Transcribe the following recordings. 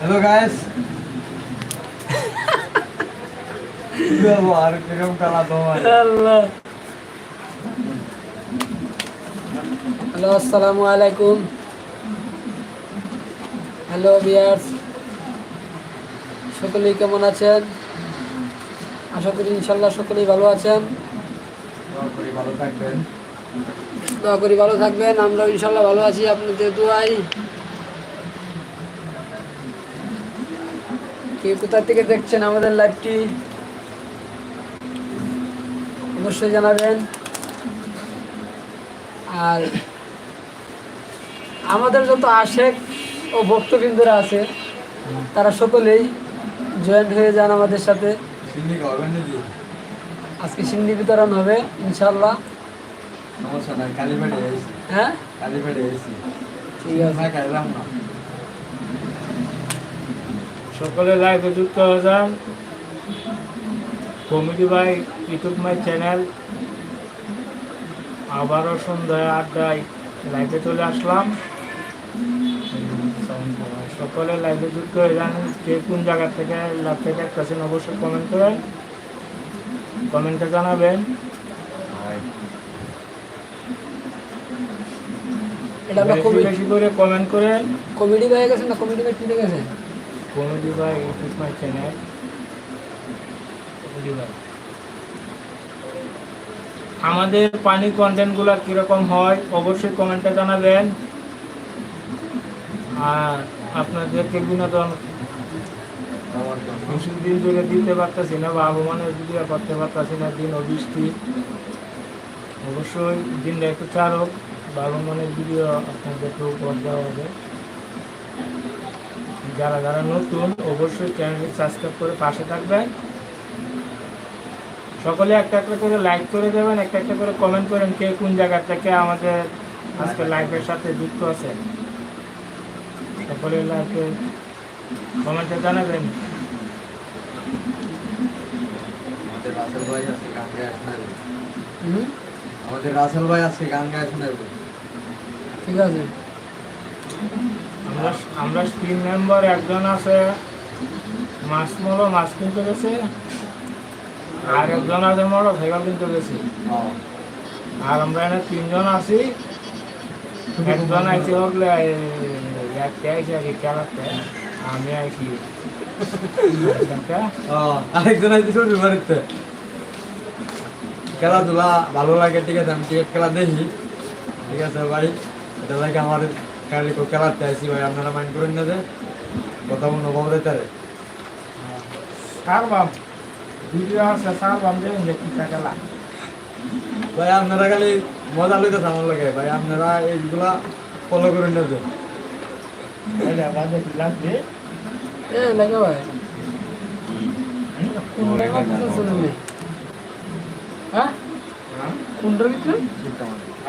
Hello guys আর কীরকম কালা তোমার আল্লাহ হ্যালো আসসালামু আলাইকুম হ্যালো বিয়ার্স সকলেই কেমন আছেন? আশা করি ইনশাল্লাহ সকলেই ভালো আছেন। ভালো থাকবেন। দোয়া করি ভালো থাকবেন আমরাও ইনশাল্লাহ ভালো আছি আপনাদের দোয়াই। কে কোথা থেকে দেখছেন আমাদের লাইভটি অবশ্যই জানাবেন। আর আমাদের যত আশেক ও ভক্তবৃন্দরা আছে তারা সকলেই জয়েন্ট হয়ে যান আমাদের সাথে। আজকে সিন্নি বিতরণ হবে ইনশাল্লাহ। সমস্যা নাই কালি পেটে এসি হ্যাঁ? এসি ঠিক আছে। ভাই খাইলাম না সকলে লাইভে যুক্ত হয়ে যান। Comedy by YouTube my channel. আবারও সন্ধ্যায় আড্ডায় লাইভে চলে আসলাম। সকলে লাইভে যুক্ত হয়ে যান। কে কোন জায়গা থেকে লাইভটা দেখতেছেন অবশ্যই কমেন্ট করেন। কমেন্টে জানাবেন। এটা আমরা বেশি কমেডি বেশি করে কমেন্ট করেন কমেডি হয়ে গেছে না কমেডি বাই ঠিক গেছে? কমেডি মাই চ্যানেল কমেডি আমাদের পানি কন্টেন্টগুলো কীরকম হয় অবশ্যই কমেন্টে জানাবেন। আর আপনাদেরকে বিনোদন দিন ধরে দিতে পারতেছি না বা আবহাওয়ানের ভিডিও করতে পারতেছি না দিন অবশ্যই দিনটা একটু চার হোক বা আবহাওয়ানের ভিডিও আপনাদেরকে উপহার দেওয়া হবে। যারা যারা নতুন অবশ্যই চ্যানেলটি সাবস্ক্রাইব করে পাশে থাকবেন। সকলে একটা একটা করে লাইক করে দেবেন একটা একটা করে কমেন্ট করেন কে কোন জায়গা থেকে আমাদের আজকে লাইভের সাথে যুক্ত আছে। সকলে লাইভে কমেন্টে জানাবেন। আমাদের রাসেল ভাই আজকে গান গায়ে শোনাবে। হুম? আমাদের রাসেল ভাই আজকে গান গায়ে শোনাবে। ঠিক আছে। আমরা আমরা তিন মেম্বার একজন আছে মাছ মরো মাছ কিনতে গেছে আর একজন আছে মরো ভেগা কিনতে গেছে। আর আমরা এখানে তিনজন আছি। একজন আইসি একটা আইসি আর কি খেলাতে আমি আইসি আরেকজন আছে শুনবি বাড়িতে। খেলাধুলা ভালো লাগে ঠিক আছে আমি ক্রিকেট খেলা দেখি। ঠিক আছে ভাই। এটা লাগে আমাদের খালি খেলাতে আসি ভাই আপনারা মাইন্ড করেন না যে কথা অনুভব দিতে সারবাম ভিডিও আছে সারবাম যে ইলেকট্রিক খেলা? ভাই আপনারা খালি মজা লইতে আমার লাগে। ভাই আপনারা এইগুলা ফলো করেন না যে। এ লাগে ভাই। নি হ্যাঁ? কোনটার ভিতরে?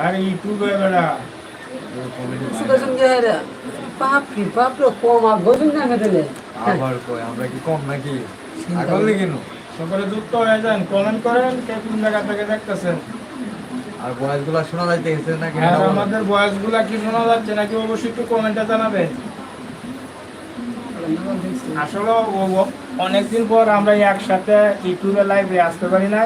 আর ইউটিউবে বেড়া। কম আর না মেটেলে আবার কই আমরা কি কম নাকি? আগল নাকি নো? সকলে যুক্ত হয়ে যান কমেন্ট করেন কে কোন জায়গা থেকে দেখতেছেন। আর বয়সগুলা শোনা যাইতে নাকি? আর আমাদের বয়সগুলা কি শোনা যাচ্ছে নাকি অবশ্যই একটু কমেন্টে জানাবেন। আসলে অনেকদিন পর আমরা একসাথে ইউটিউবে লাইভে আসতে পারি না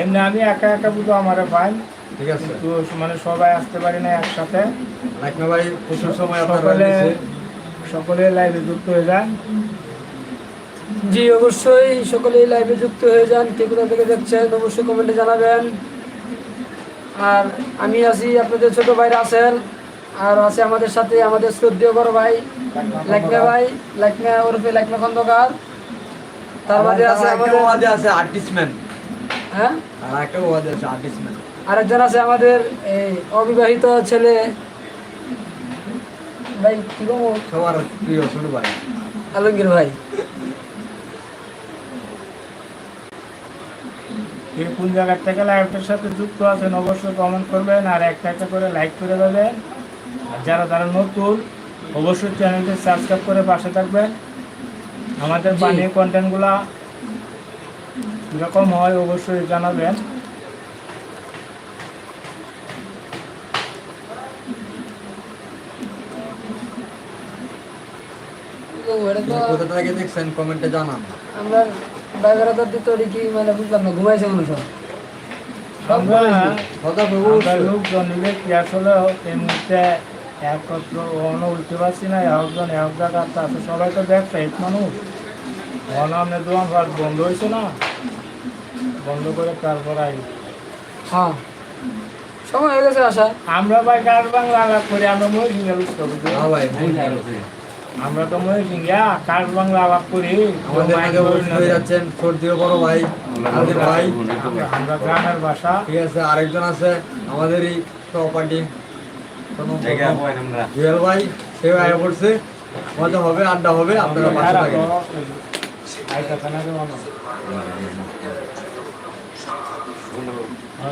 এমনি আমি একা একা বুঝো আমার পাই ঠিক আছে? কিন্তু মানে সবাই আসতে পারি না একসাথে। লাইকমা ভাই প্রচুর সময় সকলে সকলে লাইভে যুক্ত হয়ে যান। জি অবশ্যই সকলেই লাইভে যুক্ত হয়ে যান। কে কোথা থেকে দেখছেন অবশ্যই কমেন্টে জানাবেন। আর আমি আছি আপনাদের ছোট ভাই আছেন আর আছে আমাদের সাথে আমাদের শ্রদ্ধেয় বড় ভাই লাকমা ভাই লাকমা ওরফে লাকমা খন্দকার। তার মধ্যে আছে আমাদের আছে আর্টিস্টম্যান হ্যাঁ? আর একটা আছে আর্টিস্টম্যান আরেকজন আছে আমাদের এই অবিবাহিত ছেলে। ভাই কি বলব? সবার প্রিয় ছোট ভাই। আলমগীর ভাই। কে কোন জায়গা থেকে লাইভটার সাথে যুক্ত আছেন অবশ্যই কমেন্ট করবেন আর একটা একটা করে লাইক করে দেবেন। আর যারা যারা নতুন অবশ্যই চ্যানেলটি সাবস্ক্রাইব করে পাশে থাকবেন। আমাদের জি। পানীয় কন্টেন্টগুলা কীরকম হয় অবশ্যই জানাবেন। করব তো কোথা থেকে দেখছেন কমেন্টে জানান। আমরা ড্রাইভার দিতে ওটা কি মানে বুঝলাম না ঘুমাইছে মানুষ সব। আমরা কথা প্রভু আমরা লোকজন মিলে কি আসলে এই মুহূর্তে একত্র উঠতে পারছি না একজন এক জায়গা আছে সবাই তো ব্যবসায়িক মানুষ। ওখানে দোকান ঘর বন্ধ হয়েছে না। বন্ধ করে তারপর আই। হ্যাঁ। সময় হয়ে গেছে আসা আমরা ভাই কার বাংলা করি। আমরা মই আমরা তো মই সিঙ্গা কার বাংলা আলাপ করি? আমাদের উপস্থিত হয়ে যাচ্ছেন সর্দিও বড় ভাই আমাদের ভাই। আমরা- গ্রামের ভাষা। ঠিক আছে আরেকজন আছে আমাদের এই সহপাঠী জুয়েল ভাই সেও আয়া পড়ছে। মজা হবে আড্ডা হবে আপনারা পাশে থাকেন।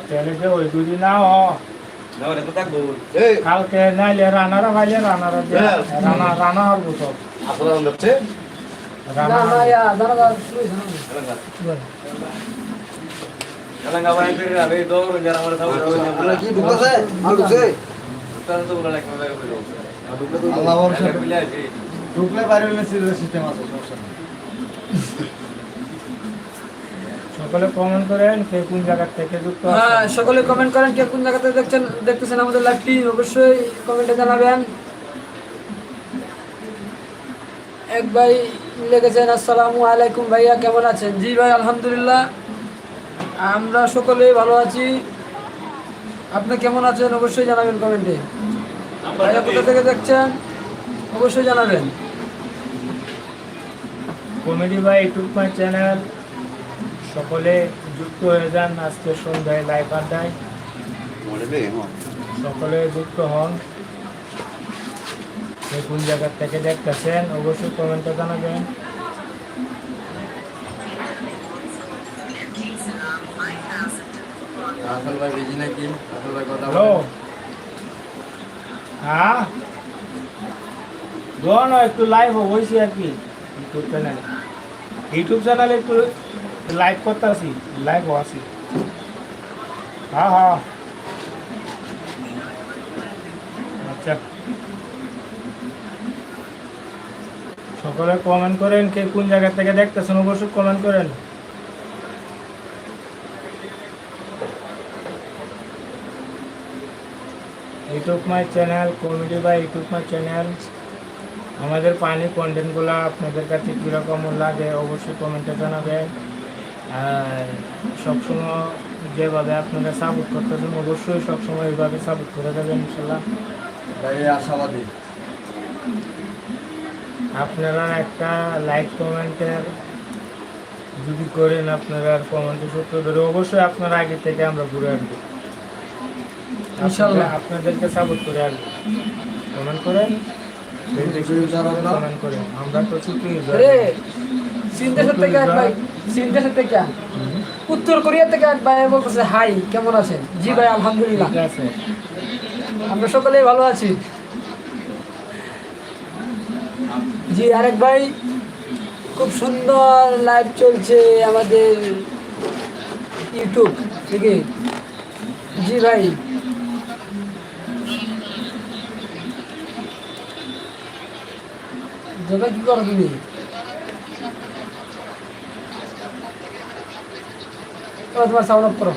তাহলে যে ওই দুদিন না হ। কালকে নাইলে রানারা ভাইলে রানারা দিয়ে রানা রানা হব সব না রানা না ইয়া দাঁড়া দাঁড়া শুরু হয়েছে না বল। আল্লাহ ভরসা। ঢুকলে বাইরে হলে সিস্টেম আছে সমস্যা। সকলে কমেন্ট করেন কে কোন জায়গা থেকে যুক্ত হ্যাঁ। সকলে কমেন্ট করেন কে কোন জায়গাতে দেখছেন দেখতেছেন আমাদের লাইভটি অবশ্যই কমেন্টে জানাবেন। এক ভাই লিখেছেন আসসালামু আলাইকুম ভাইয়া কেমন আছেন? জি ভাই আলহামদুলিল্লাহ। আমরা সকলেই ভালো আছি। আপনি কেমন আছেন? অবশ্যই জানাবেন কমেন্টে ভাইয়া কোথা থেকে দেখছেন? অবশ্যই জানাবেন। কমেডি বা ইউটিউব মাই চ্যানেল সকলে যুক্ত হয়ে যান আজকে সন্ধ্যায় লাইভ আড্ডায়। সকলে যুক্ত হন। কোন জায়গা থেকে দেখতেছেন অবশ্যই কমেন্টে জানাবেন। রাসেল ভাই বিজি নাকি রাসেল ভাই কথা হ্যালো হ্যাঁ? একটু লাইভ হয়েছি আর কি। ইউটিউব চ্যানেলে ইউটিউব চ্যানেলে একটু লাইভ করতে আসি লাইভ আসি হ্যাঁ হ্যাঁ আচ্ছা। সকলে কমেন্ট করেন কে কোন জায়গা থেকে দেখতেছেন, অবশ্যই কমেন্ট করেন। ইউটিউব মাই চ্যানেল কমেডি বা ইউটিউব মাই চ্যানেল আমাদের পানি কন্টেন্টগুলো আপনাদের কাছে কীরকম লাগে, অবশ্যই কমেন্টে জানাবেন। সবসময় যেভাবে আপনারা সাপোর্ট করতেছেন অবশ্যই সবসময় এইভাবে সাপোর্ট করে দেবেন ইনশাল্লাহ। আশাবাদী। আপনারা একটা লাইক কমেন্টের যদি করেন আপনারা কমেন্টে সত্য ধরে অবশ্যই আপনারা আগে থেকে আমরা ঘুরে আসব। ইনশাল্লাহ। আপনাদেরকে সাপোর্ট করে আসব। কমেন্ট করেন? কমেন্ট করেন। আমরা তো ছুটি থেকে এক ভাই থেকে। উত্তর কোরিয়া থেকে এক ভাই বলতেছে হাই কেমন আছেন? জি ভাই আলহামদুলিল্লাহ। আমরা সকলেই ভালো আছি। জি আরেক ভাই খুব সুন্দর লাইভ চলছে আমাদের ইউটিউব থেকে জি ভাই। দাদা কি করো তুমি? তোমার সাউন্ড অফ করো।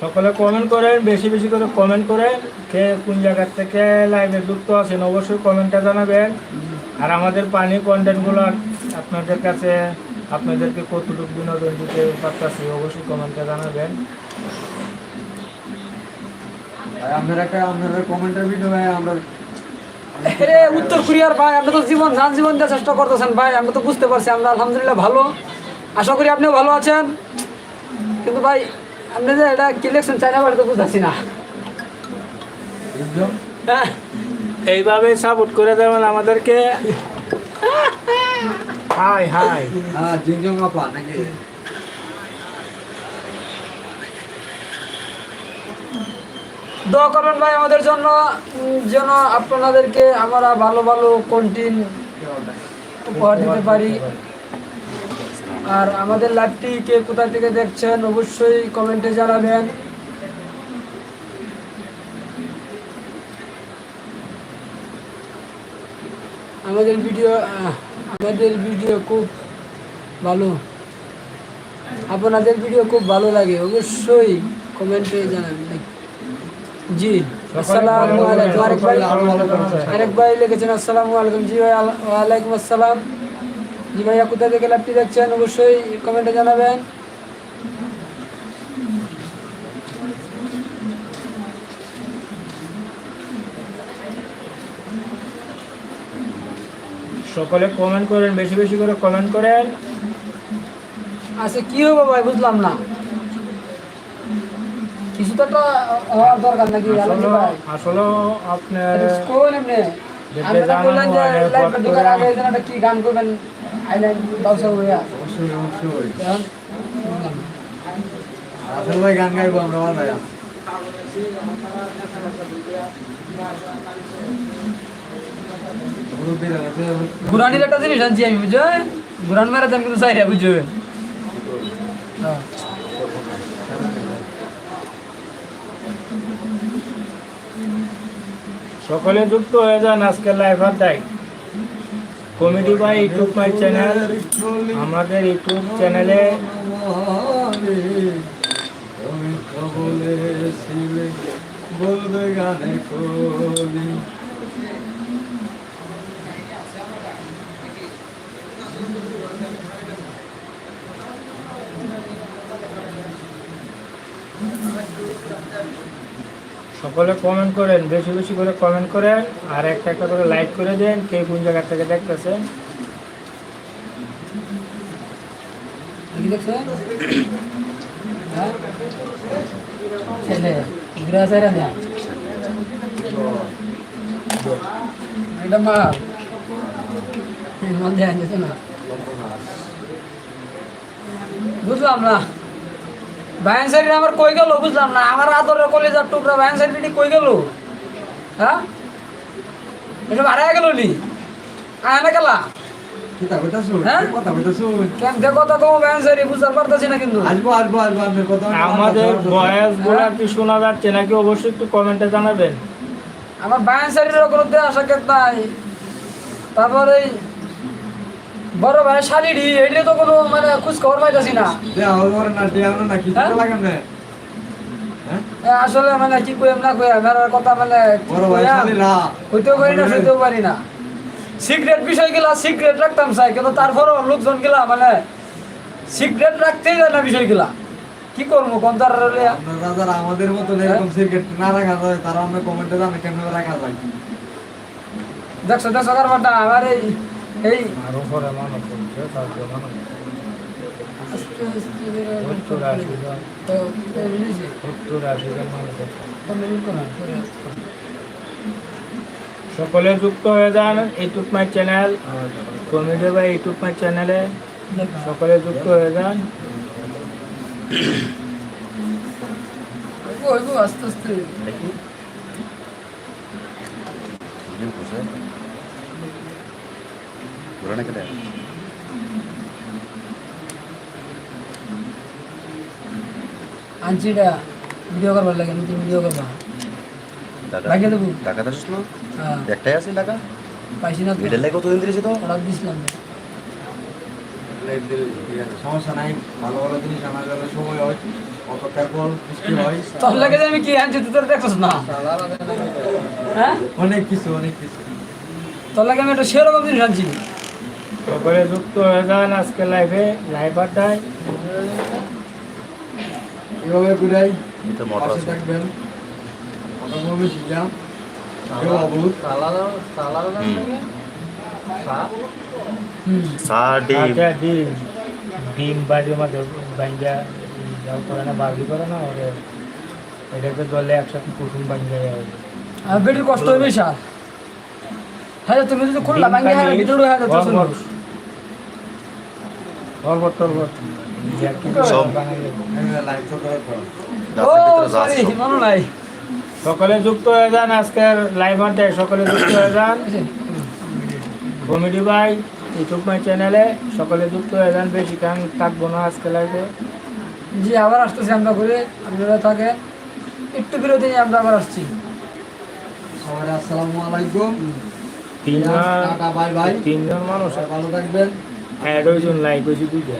সকলে কমেন্ট করেন বেশি বেশি করে কমেন্ট করেন কে কোন জায়গা থেকে লাইভে যুক্ত আছেন অবশ্যই কমেন্টটা জানাবেন। আর আমাদের পানি কন্টেন্টগুলো আপনাদের কাছে আপনাদেরকে কতটুকু বিনোদন দিতে পারতেছি অবশ্যই কমেন্টটা জানাবেন। আপনার একটা আপনার কমেন্টের ভিডিও আমরা উত্তর কোরিয়ার ভাই আপনি তো জীবন যান জীবন দেওয়ার চেষ্টা করতেছেন ভাই আমরা তো বুঝতে পারছি আমরা আলহামদুলিল্লাহ ভালো। আশা করি আপনিও ভালো আছেন। কিন্তু ভাই আপনি যে এটা কি লিখছেন চাইনা বাড়িতে বুঝতেছি না। হ্যাঁ। এইভাবে সাপোর্ট করে দেবেন আমাদেরকে। High high. হ্যাঁ জিনজং আপা নাকি? দোয়া করবেন ভাই আমাদের জন্য। যেন আপনাদেরকে আমরা ভালো ভালো কন্টিন উপহার দিতে পারি। আর আমাদের লাইভটি কে কোথা থেকে দেখছেন অবশ্যই কমেন্টে জানাবেন। আমাদের ভিডিও আমাদের ভিডিও খুব ভালো। আপনাদের ভিডিও খুব ভালো লাগে, অবশ্যই কমেন্টে জানাবেন। জি আসসালামু আলাইকুম। আরেক ভাই আরেক ভাই লিখেছেন আসসালামু আলাইকুম। জি ভাই ওয়ালাইকুম আসসালাম। জি ভাইয়া কোথা থেকে লাইভটি দেখছেন? অবশ্যই কমেন্টে জানাবেন। সকলে কমেন্ট করেন বেশি বেশি করে কমেন্ট করেন। আচ্ছা কি হবে ভাই? বুঝলাম না। কিছু তো একটা হওয়ার দরকার নাকি? আসলে আপনার কোন যেটা আমি না বললাম যে লাইভ ঢোকার আগে যেন একটা কি গান করবেন? আইলেন দাউসা হইয়া। অবশ্যই অবশ্যই। এখন? বুঝলাম না। আসলে ভাই গান গাইবো আমরা বাজায় গুরানির একটা জিনিস আনছি আমি বুঝছ গুরান মেরে কিন্তু চাইরা বুঝছ হ্যাঁ। সকলে যুক্ত হয়ে যান আজকে লাইভ আড্ডায় comedy by YouTube my channel আমাদের ইউটিউব চ্যানেলে গানে কবি সকলে কমেন্ট করেন, বেশি বেশি করে কমেন্ট করেন, আর একটা একটা করে লাইক করে দেন, কে কোন জায়গা থেকে দেখতেছেন। হ্যাঁ? বুঝলাম না। ভ্যান সাইড আমার কই গেল বুঝলাম না। আমার আদরের কলেজার টুকরা ভ্যান সাইড কই গেল? হ্যাঁ? এসব হারাই গেল নি? আয় না গেলা কথা কথা শুন হ্যাঁ? আমাদের কি শোনা যাচ্ছে নাকি অবশ্যই একটু কমেন্টে জানাবেন। আমার কোনো নাই। তারপরে এই বড় ভাই শাড়িটি এটা তো কোনো মানে খোঁজ খবর পাইতেছি না। হ্যাঁ? হ্যাঁ? আসলে মানে কি কইম না কইম আমার কথা মানে হইতেও পারি না শুইতেও পারি না। সিক্রেট বিষয়গুলা সিক্রেট রাখতাম চাই কিন্তু তারপরও লোকজনগুলা মানে সিক্রেট রাখতেই যায় না বিষয়গুলা। কি করব কোন তার আপনারা আমাদের মতো এরকম সিগারেট না রাখা যায় তারা আমরা কমেন্টে জানে কেন রাখা যায়। দেখছ দেখছ কারবারটা আমার এই এই। আরও পরে মানুষ করছে তারপরে মানুষ। সত্তর আশি জন। তো, তো বুঝেছি। সত্তর আশি জন মানুষ আছে। তো মিলিট করো, করে। সকলে যুক্ত হয়ে যান YouTube my channel comedy by YouTube my চ্যানেলে। সকলে যুক্ত হয়ে যান। হইবো, হইবো, আস্তে আস্তে আনছিটা ভিডিও করবার লাগে নতুন ভিডিও করবা। লাগিয়ে দেবো? টাকা না? হ্যাঁ। একটাই আছে টাকা পাইছি না তো। এটার লাগে কতদিন দিয়েছি তো অর্ডার দিছিলাম। সমস্যা নাই ভালো ভালো জিনিস আমার জন্য সময় হয় অপেক্ষার পর বৃষ্টি হয়। তোর লাগে যে আমি কি আনছি তোর না। হ্যাঁ? অনেক কিছু অনেক কিছু। তোর লাগে আমি একটা সেরকম জিনিস আনছি। সকলে যুক্ত হয়ে যান আজকে লাইভে লাইভ আড্ডায়। এভাবে ঘুরাই পাশে থাকবেন। কেউ অবুধ। ডিম। ডিম। ডিম বাড়ির মধ্যে বাইঙ্গা যাও করে না বাড়ি করে না ওরে। এটাকে জলে একসাথে কুসুম বাইঙ্গা যায়। আর বেটির কষ্ট হবে স্যার হ্যাঁ তুমি যদি খুললা হ্যাঁ ভিতরে হ্যাঁ তো শুনো বরবর টরবর সব। লাইভ তো করার পর ও গাছের ভিতরে যা সরি আছে সব। নাই সকলে যুক্ত হয়ে যান আজকের লাইভ আড্ডায় সকলে যুক্ত হয়ে যান। কমেডি বাই ইউটিউব মাই চ্যানেলে সকলে যুক্ত হয়ে যান বেশি কারণ থাকব না আজকে লাইভে জি আবার আসতেছি আমরা করে আপনারা থাকে। একটু বিরতি নিয়ে আমরা আবার আসছি। সবাই আসসালামু আলাইকুম। তিনজন বাই তিনজন মানুষ। ভালো থাকবেন। হ্যাঁ দুইজন লাইক হয়েছে দুইটা।